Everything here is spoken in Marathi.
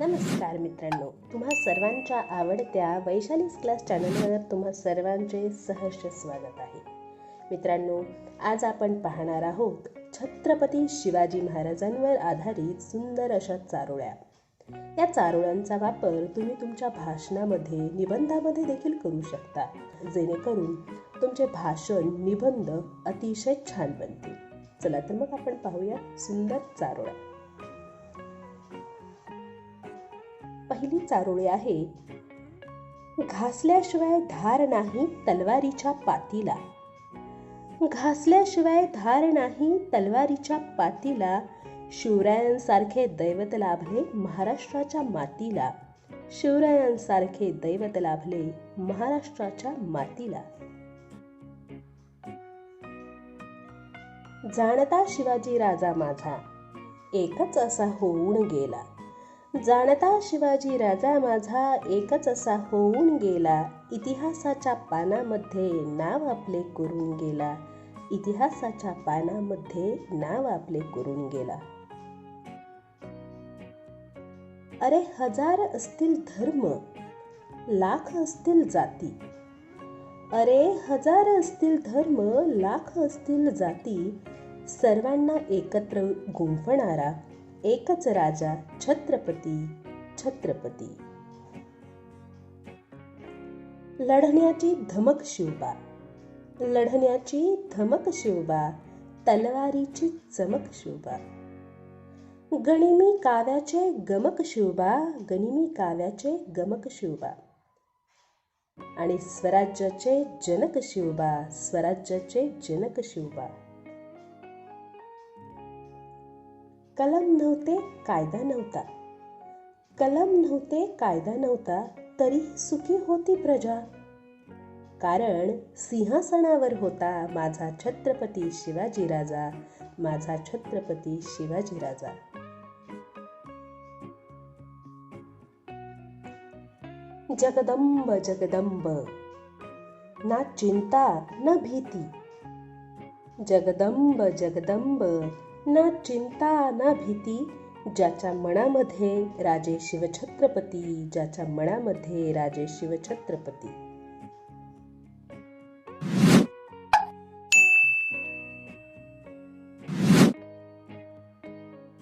नमस्कार मित्रांनो तुम्हा सर्वांच्या आवडत्या वैशालीज क्लास चॅनलवर तुम्हा सर्वांचे सहर्ष स्वागत आहे. मित्रांनो आज आपण पाहणार आहोत छत्रपती शिवाजी महाराजांवर आधारित सुंदर अशा चारोळ्या. या चारोळ्यांचा वापर तुम्ही तुमच्या भाषणामध्ये निबंधामध्ये देखील करू शकता जेणेकरून तुमचे भाषण निबंध अतिशय छान बनतील. चला तर मग आपण पाहूया सुंदर चारोळ्या. पहिली चारोळी आहे. घासल्याशिवाय धार नाही तलवारीच्या पातीला. घासल्याशिवाय धार नाही तलवारीच्या पातीला. शिवरायांसारखे दैवत लाभले महाराष्ट्राच्या मातीला. शिवरायांसारखे दैवत लाभले महाराष्ट्राच्या मातीला. जाणता शिवाजी राजा माझा. एकच असा होऊन गेला. जाणता शिवाजी राजा माझा एकच असा होऊन गेला. इतिहासाच्या पानामध्ये नाव आपले करून गेला. इतिहासाच्या पानामध्ये नाव आपले करून गेला. अरे हजार असतील धर्म लाख असतील जाती. अरे हजार असतील धर्म लाख असतील जाती. सर्वांना एकत्र गुंफणारा एकच राजा छत्रपती छत्रपती. लढण्याची धमक शिवबा. लढण्याची धमक शिवबा तलवारीची चमक शिवबा. गणिमी काव्याचे गमक शिवबा गणिमी काव्याचे गमक शिवबा. आणि स्वराज्याचे जनक शिवबा स्वराज्याचे जनक शिवबा. कलम नव्हते कायदा नव्हता. कलम नव्हते कायदा नव्हता तरी सुखी होती प्रजा. कारण सिंहासनावर होता माझा छत्रपती शिवाजी राजा माझा छत्रपती शिवाजी राजा. जगदंब जगदंब. ना चिंता न भीती. जगदंब जगदंब. ना चिंता ना भीती ज्याच्या मनामध्ये राजे शिवछत्रपती ज्याच्या मनामध्ये राजे शिवछत्रपती.